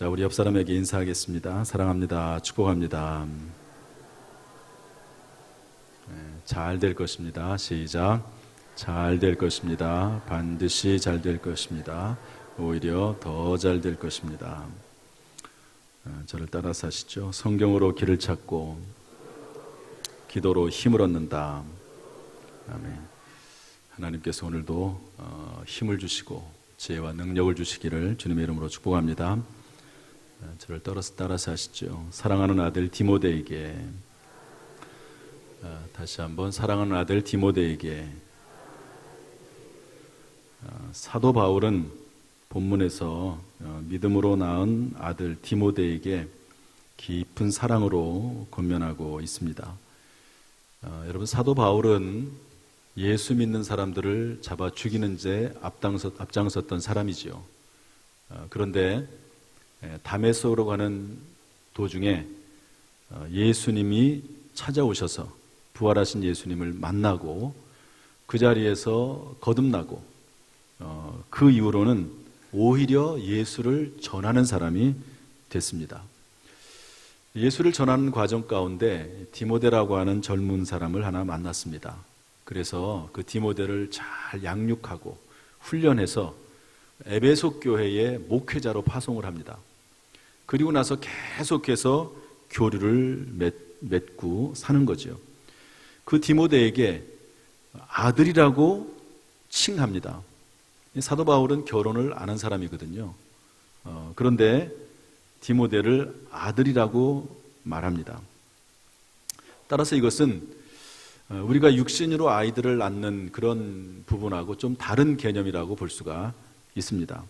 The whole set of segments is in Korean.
자, 우리 옆 사람에게 인사하겠습니다. 사랑합니다. 축복합니다. 네, 잘될 것입니다. 시작. 잘 될 것입니다. 반드시 잘 될 것입니다. 오히려 더 잘 될 것입니다. 어, 저를 따라서 하시죠. 성경으로 길을 찾고 기도로 힘을 얻는다. 아멘. 하나님께서 오늘도 어, 힘을 주시고 지혜와 능력을 주시기를 주님의 이름으로 축복합니다. 어, 저를 따라서 따라서 하시죠. 사랑하는 아들 디모데에게 어, 다시 한번 사랑하는 아들 디모데에게 어, 사도 바울은 본문에서 어, 믿음으로 낳은 아들 디모데에게 깊은 사랑으로 권면하고 있습니다. 어, 여러분 사도 바울은 예수 믿는 사람들을 잡아 죽이는 데 앞장섰, 앞장섰던 사람이지요. 어, 그런데 에, 다메섹으로 가는 도중에 어, 예수님이 찾아오셔서 부활하신 예수님을 만나고 그 자리에서 거듭나고 어, 그 이후로는 오히려 예수를 전하는 사람이 됐습니다. 예수를 전하는 과정 가운데 디모데라고 하는 젊은 사람을 하나 만났습니다. 그래서 그 디모데를 잘 양육하고 훈련해서 에베소 교회의 목회자로 파송을 합니다. 그리고 나서 계속해서 교류를 맺, 맺고 사는 거죠. 그 디모데에게 아들이라고 칭합니다. 사도 바울은 결혼을 안 한 사람이거든요. 어, 그런데 디모데를 아들이라고 말합니다. 따라서 이것은 어, 우리가 육신으로 아이들을 낳는 그런 부분하고 좀 다른 개념이라고 볼 수가 있습니다.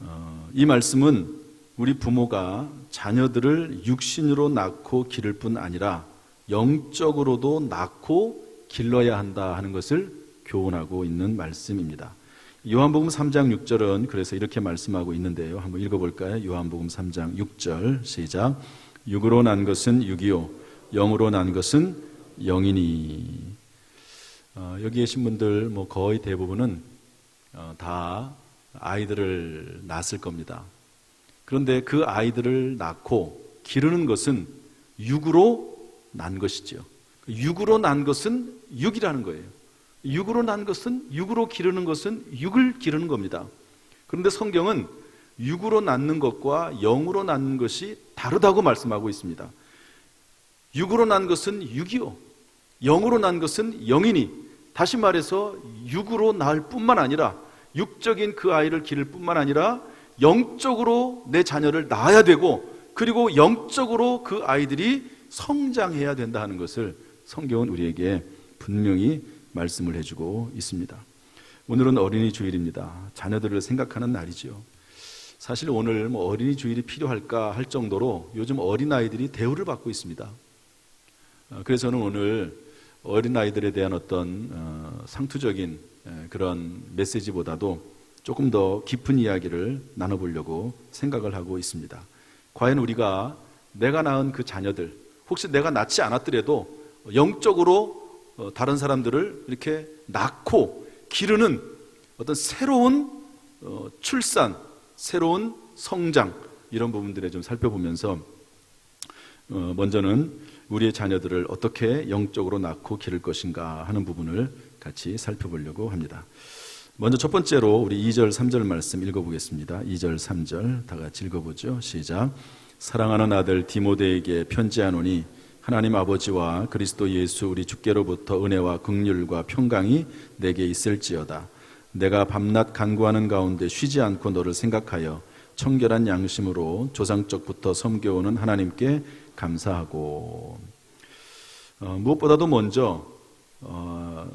어, 이 말씀은 우리 부모가 자녀들을 육신으로 낳고 기를 뿐 아니라 영적으로도 낳고 길러야 한다 하는 것을 교훈하고 있는 말씀입니다. 요한복음 3장 6절은 그래서 이렇게 말씀하고 있는데요. 한번 읽어볼까요? 요한복음 3장 6절 시작. 육으로 난 것은 육이요, 영으로 난 것은 영이니. 어, 여기 계신 분들 뭐 거의 대부분은 어, 다 아이들을 낳았을 겁니다. 그런데 그 아이들을 낳고 기르는 것은 육으로 난 것이죠. 육으로 난 것은 육이라는 거예요. 육으로 난 것은 육으로 기르는 것은 육을 기르는 겁니다. 그런데 성경은 육으로 낳는 것과 영으로 낳는 것이 다르다고 말씀하고 있습니다. 육으로 난 것은 육이요. 영으로 난 것은 영이니. 다시 말해서 육으로 낳을 뿐만 아니라 육적인 그 아이를 기를 뿐만 아니라 영적으로 내 자녀를 낳아야 되고 그리고 영적으로 그 아이들이 성장해야 된다 하는 것을 성경은 우리에게 분명히 말씀을 해주고 있습니다. 오늘은 어린이 주일입니다. 자녀들을 생각하는 날이죠. 사실 오늘 뭐 어린이 주일이 필요할까 할 정도로 요즘 어린 아이들이 대우를 받고 있습니다. 어, 그래서 저는 오늘 어린 아이들에 대한 어떤 어, 상투적인 그런 메시지보다도 조금 더 깊은 이야기를 나눠보려고 생각을 하고 있습니다. 과연 우리가 내가 낳은 그 자녀들, 혹시 내가 낳지 않았더라도 영적으로 어, 다른 사람들을 이렇게 낳고 기르는 어떤 새로운 어, 출산, 새로운 성장 이런 부분들에 좀 살펴보면서 어, 먼저는 우리의 자녀들을 어떻게 영적으로 낳고 기를 것인가 하는 부분을 같이 살펴보려고 합니다. 먼저 첫 번째로 우리 2절, 3절 말씀 읽어보겠습니다. 2절, 3절 다 같이 읽어보죠. 시작. 사랑하는 아들 디모데에게 편지하노니 하나님 아버지와 그리스도 예수 우리 주께로부터 은혜와 긍휼과 평강이 내게 있을지어다. 내가 밤낮 간구하는 가운데 쉬지 않고 너를 생각하여 청결한 양심으로 조상적부터 섬겨오는 하나님께 감사하고 어, 무엇보다도 먼저 어,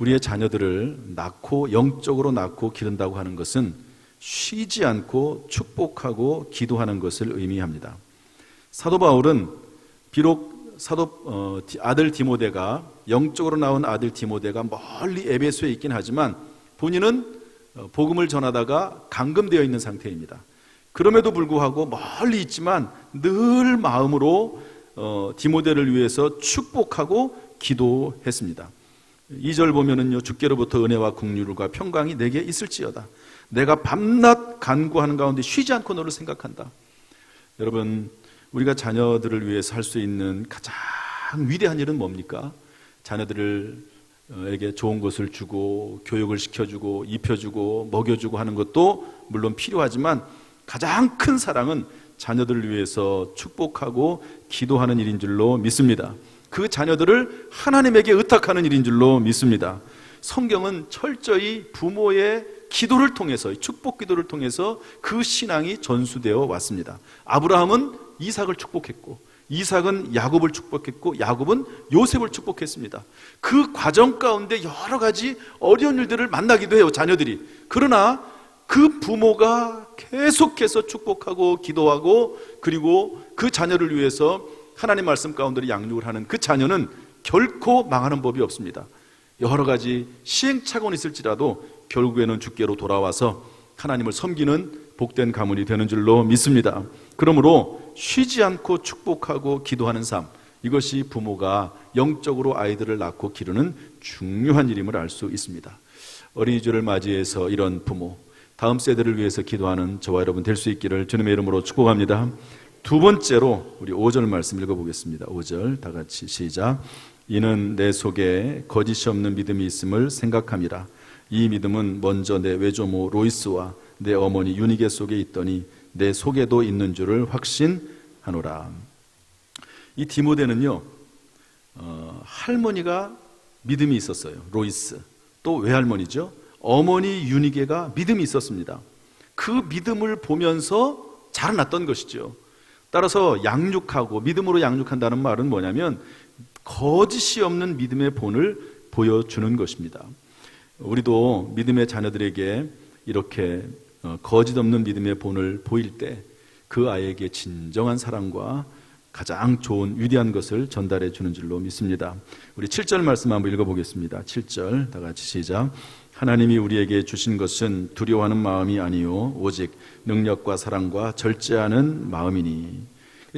우리의 자녀들을 낳고 영적으로 낳고 기른다고 하는 것은 쉬지 않고 축복하고 기도하는 것을 의미합니다. 사도 바울은 비록 사도 어, 아들 디모데가 영적으로 나온 아들 디모데가 멀리 에베소에 있긴 하지만 본인은 어, 복음을 전하다가 감금되어 있는 상태입니다. 그럼에도 불구하고 멀리 있지만 늘 마음으로 어, 디모데를 위해서 축복하고 기도했습니다. 2절 보면은요, 주께로부터 은혜와 국률과 평강이 내게 있을지어다. 내가 밤낮 간구하는 가운데 쉬지 않고 너를 생각한다. 여러분, 우리가 자녀들을 위해서 할 수 있는 가장 위대한 일은 뭡니까? 자녀들에게 좋은 것을 주고 교육을 시켜주고 입혀주고 먹여주고 하는 것도 물론 필요하지만 가장 큰 사랑은 자녀들을 위해서 축복하고 기도하는 일인 줄로 믿습니다. 그 자녀들을 하나님에게 의탁하는 일인 줄로 믿습니다. 성경은 철저히 부모의 기도를 통해서 축복 기도를 통해서 그 신앙이 전수되어 왔습니다. 아브라함은 이삭을 축복했고 이삭은 야곱을 축복했고 야곱은 요셉을 축복했습니다. 그 과정 가운데 여러 가지 어려운 일들을 만나기도 해요, 자녀들이. 그러나 그 부모가 계속해서 축복하고 기도하고 그리고 그 자녀를 위해서 하나님 말씀 가운데 양육을 하는 그 자녀는 결코 망하는 법이 없습니다. 여러 가지 시행착오는 있을지라도 결국에는 주께로 돌아와서 하나님을 섬기는 복된 가문이 되는 줄로 믿습니다. 그러므로 쉬지 않고 축복하고 기도하는 삶, 이것이 부모가 영적으로 아이들을 낳고 기르는 중요한 일임을 알 수 있습니다. 어린이주를 맞이해서 이런 부모, 다음 세대를 위해서 기도하는 저와 여러분 될 수 있기를 주님의 이름으로 축복합니다. 두 번째로 우리 5절 말씀 읽어보겠습니다. 5절 다 같이 시작. 이는 내 속에 거짓이 없는 믿음이 있음을 생각함이라. 이 믿음은 먼저 내 외조모 로이스와 내 어머니 유니게 속에 있더니 내 속에도 있는 줄을 확신하노라. 이 디모데는요, 어, 할머니가 믿음이 있었어요. 로이스. 또 외할머니죠. 어머니 유니게가 믿음이 있었습니다. 그 믿음을 보면서 자라났던 것이죠. 따라서 양육하고 믿음으로 양육한다는 말은 뭐냐면 거짓이 없는 믿음의 본을 보여주는 것입니다. 우리도 믿음의 자녀들에게 이렇게 어, 거짓 없는 믿음의 본을 보일 때 그 아이에게 진정한 사랑과 가장 좋은 위대한 것을 전달해 주는 줄로 믿습니다. 우리 7절 말씀 한번 읽어 보겠습니다. 7절 다 같이 시작. 하나님이 우리에게 주신 것은 두려워하는 마음이 아니요 오직 능력과 사랑과 절제하는 마음이니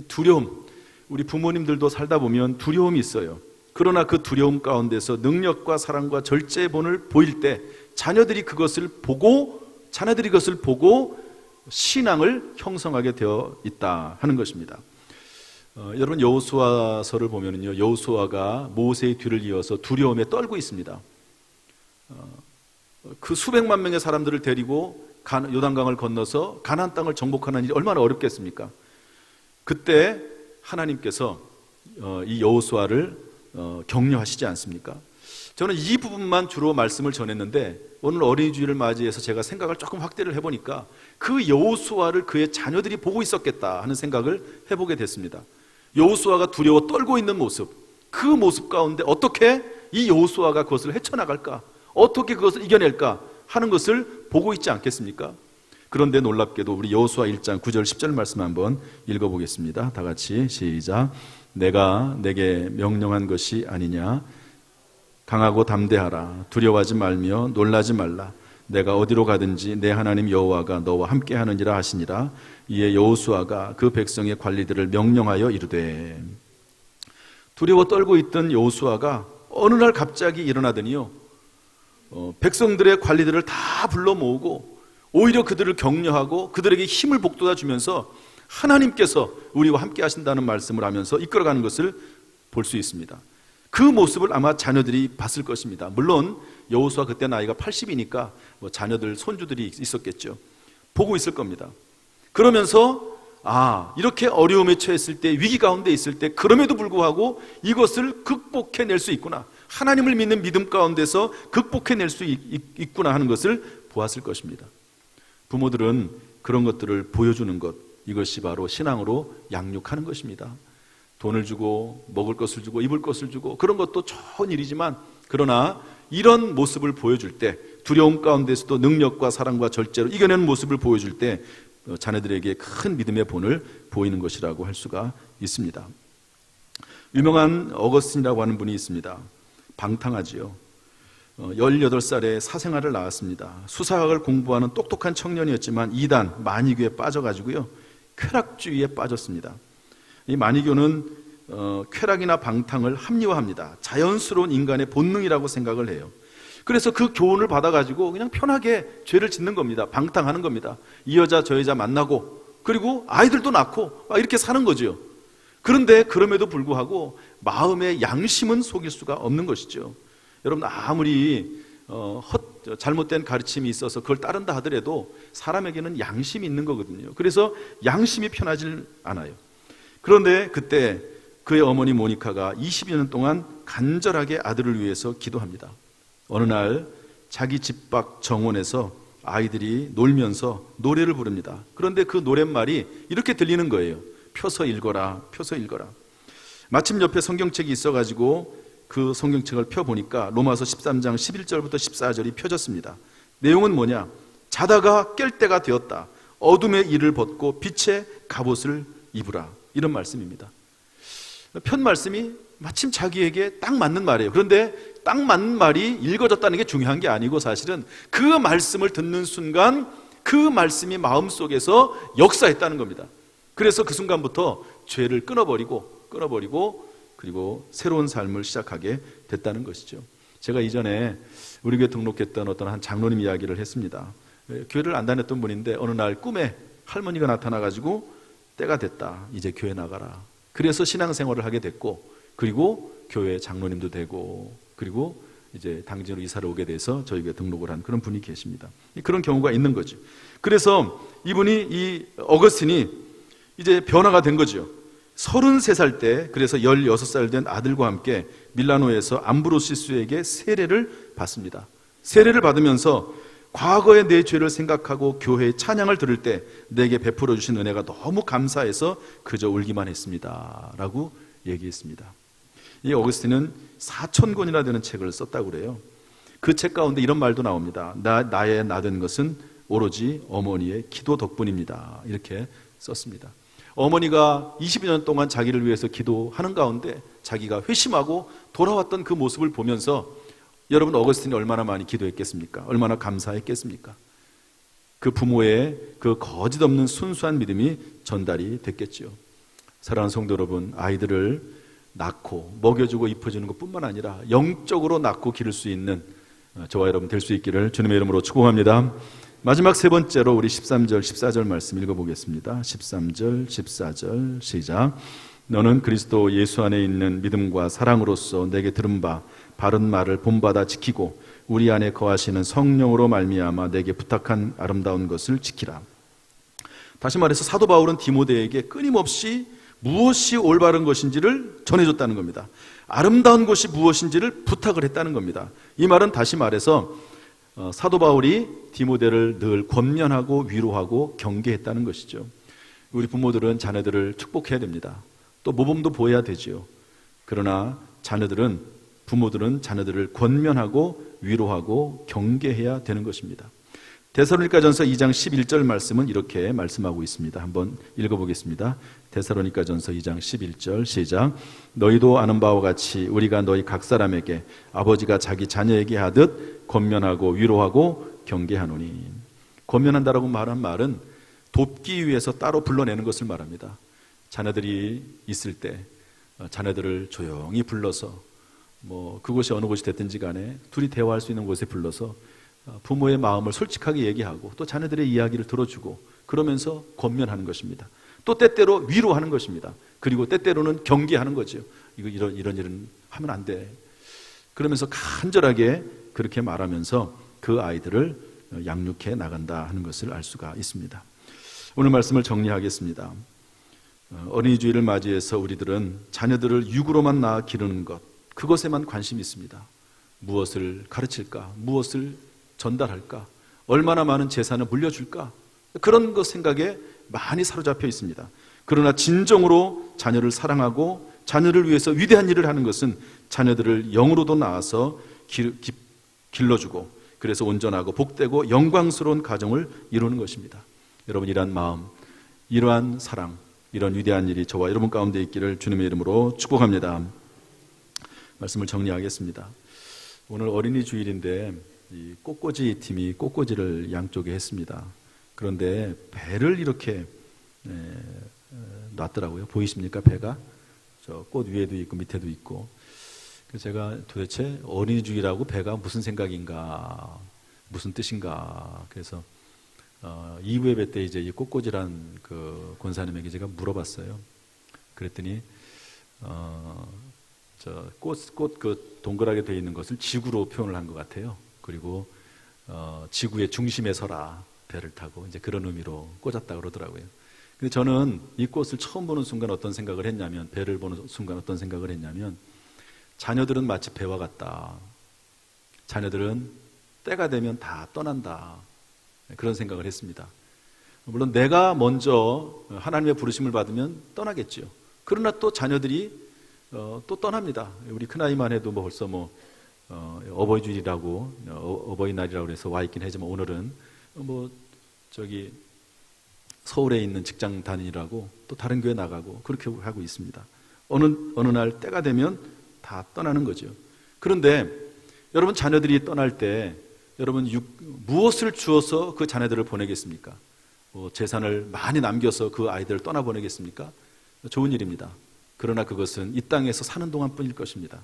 두려움 우리 부모님들도 살다 보면 두려움이 있어요. 그러나 그 두려움 가운데서 능력과 사랑과 절제의 본을 보일 때 자녀들이 그것을 보고 자녀들이 그것을 보고 신앙을 형성하게 되어 있다 하는 것입니다. 어, 여러분 여호수아서를 보면은요 여호수아가 모세의 뒤를 이어서 두려움에 떨고 있습니다. 어, 그 수백만 명의 사람들을 데리고 요단강을 건너서 가나안 땅을 정복하는 일이 얼마나 어렵겠습니까? 그때 하나님께서 어, 이 여호수아를 어, 격려하시지 않습니까? 저는 이 부분만 주로 말씀을 전했는데 오늘 어린이 주일을 맞이해서 제가 생각을 조금 확대를 해보니까 그 여호수아를 그의 자녀들이 보고 있었겠다 하는 생각을 해보게 됐습니다. 여호수아가 두려워 떨고 있는 모습, 그 모습 가운데 어떻게 이 여호수아가 그것을 헤쳐나갈까? 어떻게 그것을 이겨낼까? 하는 것을 보고 있지 않겠습니까? 그런데 놀랍게도 우리 여호수아 1장 9절 10절 말씀 한번 읽어보겠습니다. 다 같이 시작. 내가 내게 명령한 것이 아니냐? 강하고 담대하라. 두려워하지 말며 놀라지 말라. 내가 어디로 가든지 내 하나님 여호와가 너와 함께 하느니라 하시니라. 이에 여호수아가 그 백성의 관리들을 명령하여 이르되 두려워 떨고 있던 여호수아가 어느 날 갑자기 일어나더니요. 어, 백성들의 관리들을 다 불러 모으고 오히려 그들을 격려하고 그들에게 힘을 복돋아 주면서 하나님께서 우리와 함께 하신다는 말씀을 하면서 이끌어가는 것을 볼 수 있습니다. 그 모습을 아마 자녀들이 봤을 것입니다. 물론 여호수아 그때 나이가 80이니까 뭐 자녀들 손주들이 있었겠죠. 보고 있을 겁니다. 그러면서 아 이렇게 어려움에 처했을 때 위기 가운데 있을 때 그럼에도 불구하고 이것을 극복해 낼 수 있구나. 하나님을 믿는 믿음 가운데서 극복해 낼 수 있, 구나 하는 것을 보았을 것입니다. 부모들은 그런 것들을 보여주는 것 이것이 바로 신앙으로 양육하는 것입니다. 돈을 주고 먹을 것을 주고 입을 것을 주고 그런 것도 좋은 일이지만 그러나 이런 모습을 보여줄 때 두려움 가운데서도 능력과 사랑과 절제로 이겨내는 모습을 보여줄 때 어, 자녀들에게 큰 믿음의 본을 보이는 것이라고 할 수가 있습니다. 유명한 어거스틴이라고 하는 분이 있습니다. 방탕하지요. 18살에 어, 사생활을 나왔습니다. 수사학을 공부하는 똑똑한 청년이었지만 이단 만이교에 빠져가지고요. 쾌락주의에 빠졌습니다. 이 마니교는 어, 쾌락이나 방탕을 합리화합니다. 자연스러운 인간의 본능이라고 생각을 해요. 그래서 그 교훈을 받아가지고 그냥 편하게 죄를 짓는 겁니다. 방탕하는 겁니다. 이 여자 저 여자 만나고 그리고 아이들도 낳고 막 이렇게 사는 거죠. 그런데 그럼에도 불구하고 마음의 양심은 속일 수가 없는 것이죠. 여러분 아무리 어, 헛, 잘못된 가르침이 있어서 그걸 따른다 하더라도 사람에게는 양심이 있는 거거든요. 그래서 양심이 편하질 않아요. 그런데 그때 그의 어머니 모니카가 20여 년 동안 간절하게 아들을 위해서 기도합니다. 어느 날 자기 집 밖 정원에서 아이들이 놀면서 노래를 부릅니다. 그런데 그 노랫말이 이렇게 들리는 거예요. 펴서 읽어라, 펴서 읽어라. 마침 옆에 성경책이 있어가지고 그 성경책을 펴보니까 로마서 13장 11절부터 14절이 펴졌습니다. 내용은 뭐냐? 자다가 깰 때가 되었다. 어둠의 일을 벗고 빛의 갑옷을 입으라. 이런 말씀입니다. 편 말씀이 마침 자기에게 딱 맞는 말이에요. 그런데 딱 맞는 말이 읽어졌다는 게 중요한 게 아니고 사실은 그 말씀을 듣는 순간 그 말씀이 마음속에서 역사했다는 겁니다. 그래서 그 순간부터 죄를 끊어버리고 끊어버리고 그리고 새로운 삶을 시작하게 됐다는 것이죠. 제가 이전에 우리 교회 등록했던 어떤 한 장로님 이야기를 했습니다. 예, 교회를 안 다녔던 분인데 어느 날 꿈에 할머니가 나타나 가지고 때가 됐다. 이제 교회 나가라. 그래서 신앙생활을 하게 됐고 그리고 교회 장로님도 되고 그리고 이제 당진으로 이사를 오게 돼서 저희 교회 등록을 한 그런 분이 계십니다. 그런 경우가 있는 거죠. 그래서 이분이 이 어거스틴이 이제 변화가 된 거죠. 33살 때 그래서 16살 된 아들과 함께 밀라노에서 암브로시스에게 세례를 받습니다. 세례를 받으면서 과거의 내 죄를 생각하고 교회의 찬양을 들을 때 내게 베풀어 주신 은혜가 너무 감사해서 그저 울기만 했습니다. 라고 얘기했습니다. 이 어거스틴은 4천 권이나 되는 책을 썼다고 그래요. 그 책 가운데 이런 말도 나옵니다. 나, 나의 나된 것은 오로지 어머니의 기도 덕분입니다. 이렇게 썼습니다. 어머니가 20년 동안 자기를 위해서 기도하는 가운데 자기가 회심하고 돌아왔던 그 모습을 보면서 여러분 어거스틴이 얼마나 많이 기도했겠습니까? 얼마나 감사했겠습니까? 그 부모의 그 거짓 없는 순수한 믿음이 전달이 됐겠죠. 사랑하는 성도 여러분, 아이들을 낳고 먹여주고 입혀주는 것뿐만 아니라 영적으로 낳고 기를 수 있는 어, 저와 여러분 될 수 있기를 주님의 이름으로 축복합니다. 마지막 세 번째로 우리 13절, 14절 말씀 읽어보겠습니다. 13절, 14절 시작. 너는 그리스도 예수 안에 있는 믿음과 사랑으로서 내게 들은 바 바른 말을 본받아 지키고 우리 안에 거하시는 성령으로 말미암아 내게 부탁한 아름다운 것을 지키라. 다시 말해서 사도 바울은 디모데에게 끊임없이 무엇이 올바른 것인지를 전해줬다는 겁니다. 아름다운 것이 무엇인지를 부탁을 했다는 겁니다. 이 말은 다시 말해서 어, 사도 바울이 디모데를 늘 권면하고 위로하고 경계했다는 것이죠. 우리 부모들은 자녀들을 축복해야 됩니다. 또 모범도 보여야 되지요. 그러나 자녀들은 부모들은 자녀들을 권면하고 위로하고 경계해야 되는 것입니다. 데살로니가전서 2장 11절 말씀은 이렇게 말씀하고 있습니다. 한번 읽어 보겠습니다. 데살로니가전서 2장 11절 시작. 너희도 아는 바와 같이 우리가 너희 각 사람에게 아버지가 자기 자녀에게 하듯 권면하고 위로하고 경계하노니. 권면한다라고 말한 말은 돕기 위해서 따로 불러내는 것을 말합니다. 자녀들이 있을 때 어, 자녀들을 조용히 불러서 뭐 그곳이 어느 곳이 됐든지 간에 둘이 대화할 수 있는 곳에 불러서 어, 부모의 마음을 솔직하게 얘기하고 또 자녀들의 이야기를 들어주고 그러면서 권면하는 것입니다. 또 때때로 위로하는 것입니다. 그리고 때때로는 경계하는 거죠. 이거 이런 이런 일은 하면 안 돼. 그러면서 간절하게 그렇게 말하면서 그 아이들을 양육해 나간다 하는 것을 알 수가 있습니다. 오늘 말씀을 정리하겠습니다. 어, 어린이 주일을 맞이해서 우리들은 자녀들을 육으로만 낳아 기르는 것 그것에만 관심이 있습니다. 무엇을 가르칠까? 무엇을 전달할까? 얼마나 많은 재산을 물려줄까? 그런 것 생각에 많이 사로잡혀 있습니다. 그러나 진정으로 자녀를 사랑하고 자녀를 위해서 위대한 일을 하는 것은 자녀들을 영으로도 낳아서 길, 기, 길러주고 그래서 온전하고 복되고 영광스러운 가정을 이루는 것입니다. 여러분 이러한 마음, 이러한 사랑, 이런 위대한 일이 저와 여러분 가운데 있기를 주님의 이름으로 축복합니다. 말씀을 정리하겠습니다. 오늘 어린이 주일인데 이 꽃꽂이 팀이 꽃꽂이를 양쪽에 했습니다. 그런데 배를 이렇게 에, 놨더라고요. 보이십니까 배가? 저 꽃 위에도 있고 밑에도 있고. 그래서 제가 도대체 어린이주의라고 배가 무슨 생각인가, 무슨 뜻인가. 그래서 어, 2부 예배 때 이제 이 꽃꽂이란 그 권사님에게 제가 물어봤어요. 그랬더니 어, 저 꽃꽃그 동그랗게 되어 있는 것을 지구로 표현을 한 것 같아요. 그리고 어, 지구의 중심에 서라 배를 타고 이제 그런 의미로 꽂았다 그러더라고요. 근데 저는 이 꽃을 처음 보는 순간 어떤 생각을 했냐면 배를 보는 순간 어떤 생각을 했냐면 자녀들은 마치 배와 같다. 자녀들은 때가 되면 다 떠난다. 그런 생각을 했습니다. 물론 내가 먼저 하나님의 부르심을 받으면 떠나겠죠. 그러나 또 자녀들이 어, 또 떠납니다. 우리 큰아이만 해도 뭐 벌써 뭐 어, 버이 주일이라고 어, 버이날이라고 해서 와 있긴 하지만 오늘은 뭐 저기 서울에 있는 직장 다니라고 또 다른 교회 나가고 그렇게 하고 있습니다. 어느 어느 날 때가 되면 다 떠나는 거죠. 그런데 여러분 자녀들이 떠날 때 여러분 육, 무엇을 주어서 그 자녀들을 보내겠습니까? 뭐 재산을 많이 남겨서 그 아이들을 떠나 보내겠습니까? 좋은 일입니다. 그러나 그것은 이 땅에서 사는 동안뿐일 것입니다.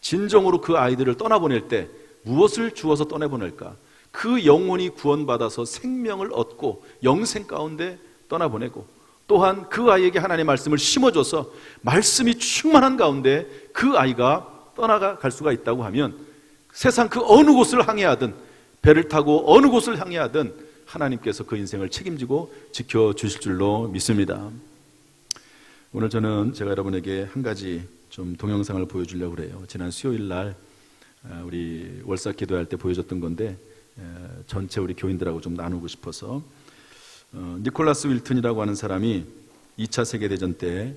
진정으로 그 아이들을 떠나보낼 때 무엇을 주어서 떠나보낼까? 그 영혼이 구원받아서 생명을 얻고 영생 가운데 떠나보내고 또한 그 아이에게 하나님의 말씀을 심어줘서 말씀이 충만한 가운데 그 아이가 떠나가 갈 수가 있다고 하면 세상 그 어느 곳을 항해하든 배를 타고 어느 곳을 항해하든 하나님께서 그 인생을 책임지고 지켜주실 줄로 믿습니다. 오늘 저는 제가 여러분에게 한 가지 좀 동영상을 보여주려고 그래요. 지난 수요일 날 아, 우리 월사 기도할 때 보여줬던 건데 에, 전체 우리 교인들하고 좀 나누고 싶어서 어, 니콜라스 윌튼이라고 하는 사람이 2차 세계 대전 때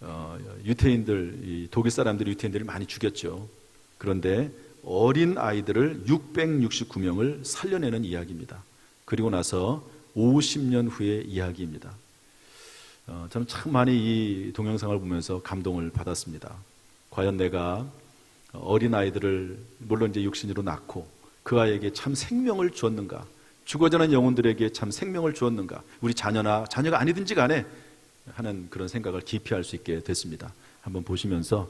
어, 유태인들 이 독일 사람들이 유태인들을 많이 죽였죠. 그런데 어린 아이들을 669명을 살려내는 이야기입니다. 그리고 나서 50년 후의 이야기입니다. 어, 저는 참 많이 이 동영상을 보면서 감동을 받았습니다. 과연 내가 어린 아이들을 물론 이제 육신으로 낳고 그 아이에게 참 생명을 주었는가? 죽어가는 영혼들에게 참 생명을 주었는가? 우리 자녀나 자녀가 아니든지 간에 하는 그런 생각을 깊이 할 수 있게 됐습니다. 한번 보시면서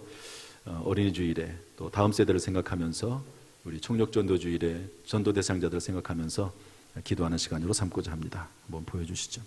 어, 어린이 주일에 또 다음 세대를 생각하면서 우리 총력 전도 주일에 전도 대상자들을 생각하면서 기도하는 시간으로 삼고자 합니다. 한번 보여주시죠.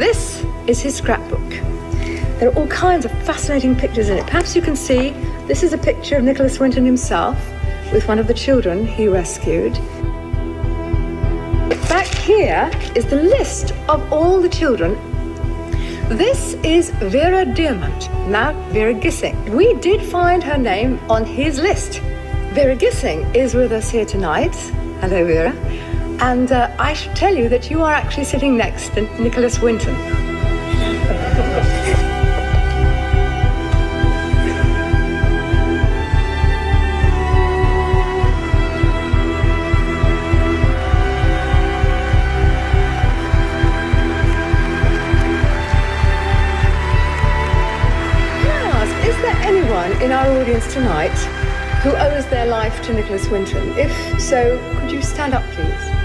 This is his scrapbook. There are all kinds of fascinating pictures in it. Perhaps you can see this is a picture of Nicholas Winton himself with one of the children he rescued. Back here is the list of all the children. This is Vera Diamond, now Vera Gissing. We did find her name on his list. Vera Gissing is with us here tonight. Hello, Vera. And uh, I should tell you that you are actually sitting next to Nicholas Winton. In our audience tonight who owes their life to Nicholas Winton? If so, could you stand up, please?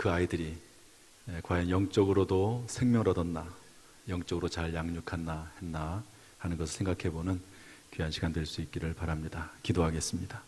그 아이들이 예, 과연 영적으로도 생명을 얻었나, 영적으로 잘 양육했나 했나 하는 것을 생각해 보는 귀한 시간 될 수 있기를 바랍니다. 기도하겠습니다.